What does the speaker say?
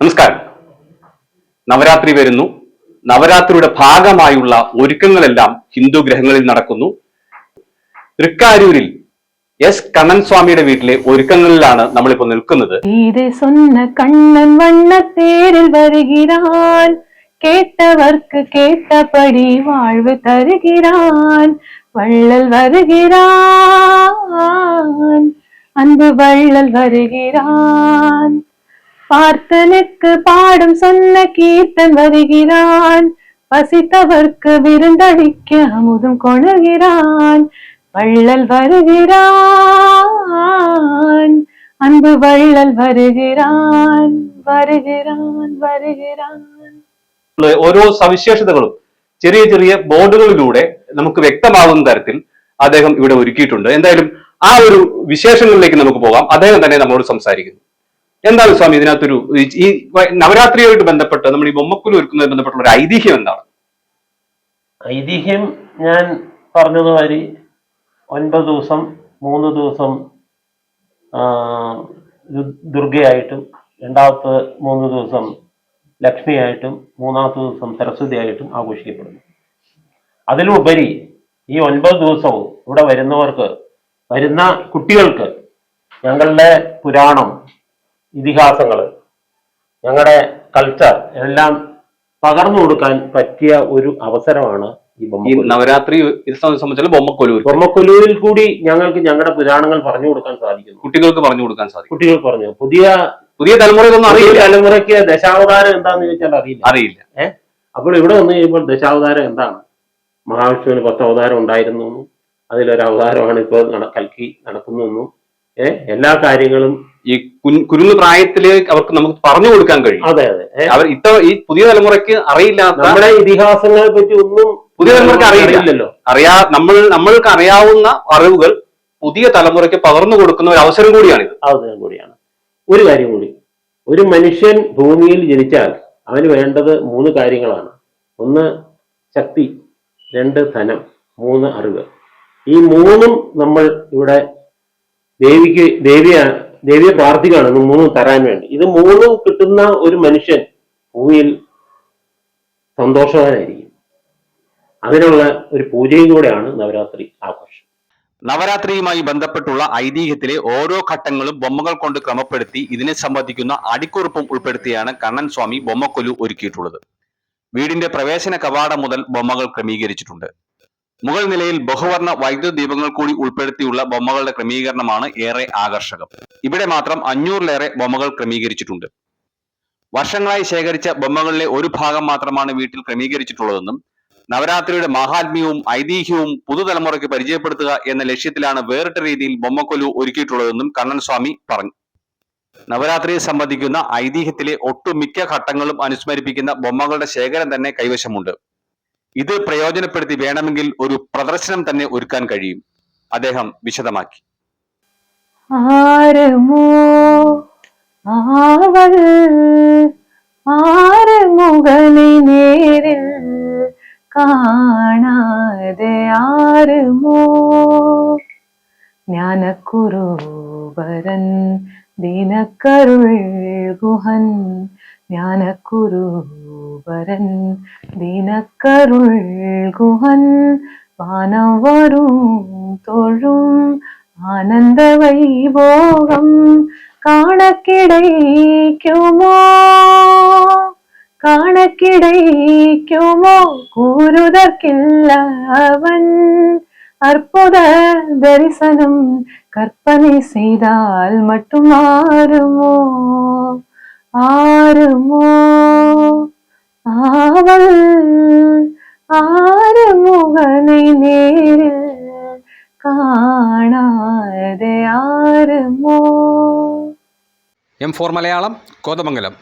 നമസ്കാരം. നവരാത്രി വരുന്നു. നവരാത്രിയുടെ ഭാഗമായുള്ള ഒരുക്കങ്ങളെല്ലാം ഹിന്ദു ഗ്രഹങ്ങളിൽ നടക്കുന്നു. തൃക്കാരൂരിൽ എസ്. കണ്ണൻ സ്വാമിയുടെ വീട്ടിലെ ഒരുക്കങ്ങളിലാണ് നമ്മളിപ്പോ നിൽക്കുന്നത്. കണ്ണൻ വണ്ണത്തേരിൽ വരുകിറാൻ കേട്ടവർക്ക് കേട്ടപടി വാഴ്വ് തരുകിരാൻ വള്ളൽ വരുകിരാൻ അൻപ് വള്ളൽ വരുകിരാൻ. பார்த்தனுக்கு பாடும் சொன்ன கீர்த்தன் வருகிறான் பசித்தவர்க்கு விருந்தளிக்க அமுதும் கொணுகிறான் வள்ளல் வருகிறான் அன்பு வள்ளல் வருகிறான் வருகிறான் வருகிறான் ഓരോ സവിശേഷതകളും ചെറിയ ചെറിയ ബോർഡുകളിലൂടെ നമുക്ക് വ്യക്തമാകുന്ന തരത്തിൽ അദ്ദേഹം ഇവിടെ ഒരുക്കിയിട്ടുണ്ട് എന്തായാലും ആ ഒരു വിശേഷങ്ങളിലേക്ക് നമുക്ക് പോകാം അദ്ദേഹം തന്നെ നമ്മളോട് സംസാരിക്കുന്നു എന്താണ് സ്വാമി ഇതിനകത്തൊരു ഈ- നവരാത്രിയായിട്ട് ബന്ധപ്പെട്ട് നമ്മൾ ഈ ബൊമ്മക്കുലു ഒരുക്കുന്നതിന് ബന്ധപ്പെട്ടുള്ള ഒരു ഐതിഹ്യം എന്താണ്? ഐതിഹ്യം ഞാൻ പറഞ്ഞതുമാതിരി ഒൻപത് ദിവസം മൂന്ന് ദിവസം ദുർഗയായിട്ടും രണ്ടാമത്തെ മൂന്ന് ദിവസം ലക്ഷ്മിയായിട്ടും മൂന്നാമത്തെ ദിവസം സരസ്വതിയായിട്ടും ആഘോഷിക്കപ്പെടുന്നു. അതിലുപരി ഈ ഒൻപത് ദിവസവും ഇവിടെ വരുന്നവർക്ക് വരുന്ന കുട്ടികൾക്ക് ഞങ്ങളുടെ പുരാണം ഇതിഹാസങ്ങൾ ഞങ്ങളുടെ കൾച്ചർ എല്ലാം പകർന്നു കൊടുക്കാൻ പറ്റിയ ഒരു അവസരമാണ് ഈ നവരാത്രി സംബന്ധിച്ചാൽ ബൊമ്മക്കൊലൂർ ബൊമ്മക്കൊലൂരിൽ. കൂടി ഞങ്ങൾക്ക് ഞങ്ങളുടെ പുരാണങ്ങൾ പറഞ്ഞു കൊടുക്കാൻ സാധിക്കുന്നു. കുട്ടികൾക്ക് പറഞ്ഞു കൊടുക്കാൻ സാധിക്കും. കുട്ടികൾ പറഞ്ഞു. പുതിയ പുതിയ തലമുറയൊന്നും പുതിയ അറിയില്ല. തലമുറയ്ക്ക് ദശാവതാരം എന്താന്ന് ചോദിച്ചാൽ അറിയില്ല. അറിയില്ല. ഏഹ് അപ്പോൾ ഇവിടെ വന്നു കഴിയുമ്പോൾ ദശാവതാരം എന്താണ്? മഹാവിഷ്ണുവിന് പത്ത് അവതാരം ഉണ്ടായിരുന്നു അതിലൊരു അവതാരമാണ് ഇപ്പോൾ കൽക്കി നടക്കുന്നതെന്നും എല്ലാ കാര്യങ്ങളും ഈ കുരുന്ന് പ്രായത്തിൽ അവർക്ക് നമുക്ക് പറഞ്ഞു കൊടുക്കാൻ കഴിയും. അതെ അതെ അവർ ഇത്ത ഈ പുതിയ തലമുറയ്ക്ക് അറിയില്ലാത്ത നമ്മുടെ ഇതിഹാസങ്ങളെ പറ്റി ഒന്നും പുതിയ തലമുറയ്ക്ക് അറിയില്ലല്ലോ. അറിയാ നമ്മൾ നമ്മൾക്ക് അറിയാവുന്ന അറിവുകൾ പുതിയ തലമുറയ്ക്ക് പകർന്നു കൊടുക്കുന്ന ഒരു അവസരം കൂടിയാണിത്. അവസരം കൂടിയാണ്. ഒരു കാര്യം കൂടി. ഒരു മനുഷ്യൻ ഭൂമിയിൽ ജനിച്ചാൽ അവന് വേണ്ടത് മൂന്ന് കാര്യങ്ങളാണ്. ഒന്ന് ശക്തി രണ്ട് ധനം മൂന്ന് അറിവ്. ഈ മൂന്നും നമ്മൾ ഇവിടെ ദേവിക്ക് ദേവിയെ ദേവിയെ പ്രാർത്ഥിക്കുകയാണ്. ഇത് മൂന്നും തരാൻ വേണ്ടി. ഇത് മൂന്നും കിട്ടുന്ന ഒരു മനുഷ്യൻ ഭൂമിയിൽ സന്തോഷവാനായിരിക്കും. അതിനുള്ള ഒരു പൂജയും കൂടെയാണ് നവരാത്രി ആഘോഷം. നവരാത്രിയുമായി ബന്ധപ്പെട്ടുള്ള ഐതിഹ്യത്തിലെ ഓരോ ഘട്ടങ്ങളും ബൊമ്മകൾ കൊണ്ട് ക്രമപ്പെടുത്തി ഇതിനെ സംബന്ധിക്കുന്ന അടിക്കുറിപ്പും ഉൾപ്പെടുത്തിയാണ് കണ്ണൻ സ്വാമി ബൊമ്മക്കൊലു ഒരുക്കിയിട്ടുള്ളത്. വീടിന്റെ പ്രവേശന കവാടം മുതൽ ബൊമ്മകൾ ക്രമീകരിച്ചിട്ടുണ്ട്. മുകൾ നിലയിൽ ബഹുവർണ വൈദ്യുത ദീപങ്ങൾ കൂടി ഉൾപ്പെടുത്തിയുള്ള ബൊമ്മകളുടെ ക്രമീകരണമാണ് ഏറെ ആകർഷകം. ഇവിടെ മാത്രം അഞ്ഞൂറിലേറെ ബൊമ്മകൾ ക്രമീകരിച്ചിട്ടുണ്ട്. വർഷങ്ങളായി ശേഖരിച്ച ബൊമ്മകളിലെ ഒരു ഭാഗം മാത്രമാണ് വീട്ടിൽ ക്രമീകരിച്ചിട്ടുള്ളതെന്നും നവരാത്രിയുടെ മഹാത്മ്യവും ഐതിഹ്യവും പുതുതലമുറയ്ക്ക് പരിചയപ്പെടുത്തുക എന്ന ലക്ഷ്യത്തിലാണ് വേറിട്ട രീതിയിൽ ബൊമ്മക്കൊലു ഒരുക്കിയിട്ടുള്ളതെന്നും കണ്ണൻ സ്വാമി പറഞ്ഞു. നവരാത്രിയെ സംബന്ധിക്കുന്ന ഐതിഹ്യത്തിലെ ഒട്ടുമിക്ക ഘട്ടങ്ങളും അനുസ്മരിപ്പിക്കുന്ന ബൊമ്മകളുടെ ശേഖരം തന്നെ കൈവശമുണ്ട്. ഇത് പ്രയോജനപ്പെടുത്തി വേണമെങ്കിൽ ഒരു പ്രദർശനം തന്നെ ഒരുക്കാൻ കഴിയും. അദ്ദേഹം വിശദമാക്കി. ആരമോ? ആവൽ ആറുമുഖനെ നേരിൽ കാണാതെ ആരുമോ? ജ്ഞാനക്കുറൂപരൻ ദിനക്കരുൾ ഗുഹൻ ஞானக்குருவரன் தினக்கருள் குகன் வானவரும் தொழும் ஆனந்த வைபோகம் காண கிடைக்குமோ காண கிடைக்குமோ கூறுதற்கில்லவன் அற்புத தரிசனம் கற்பனை செய்தால் மட்டும் மாறுமோ ആരമോ? ആവൽ ആരുമുകനെ നേരിൽ കാണാതെ ആരുമോ? M four Malayalam Kothamangalam.